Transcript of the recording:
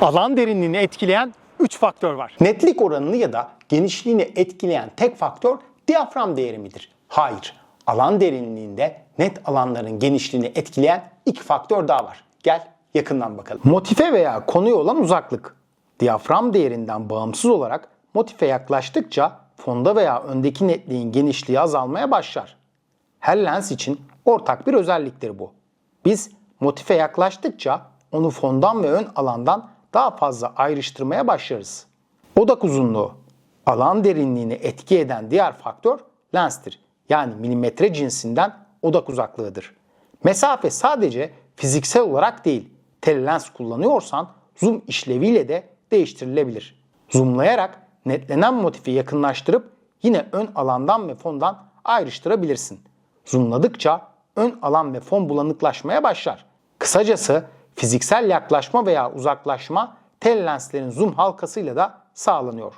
Alan derinliğini etkileyen 3 faktör var. Netlik oranını ya da genişliğini etkileyen tek faktör diyafram değeri midir? Hayır. Alan derinliğinde net alanların genişliğini etkileyen iki faktör daha var. Gel yakından bakalım. Motife veya konuya olan uzaklık. Diyafram değerinden bağımsız olarak motife yaklaştıkça fonda veya öndeki netliğin genişliği azalmaya başlar. Her lens için ortak bir özelliktir bu. Biz motife yaklaştıkça onu fondan ve ön alandan daha fazla ayrıştırmaya başlarız. Odak uzunluğu. Alan derinliğini etki eden diğer faktör lenstir. Yani milimetre cinsinden odak uzaklığıdır. Mesafe sadece fiziksel olarak değil, telelens kullanıyorsan zoom işleviyle de değiştirilebilir. Zoomlayarak netlenen motifi yakınlaştırıp yine ön alandan ve fondan ayrıştırabilirsin. Zoomladıkça ön alan ve fon bulanıklaşmaya başlar. Kısacası fiziksel yaklaşma veya uzaklaşma tel lenslerin zoom halkasıyla da sağlanıyor.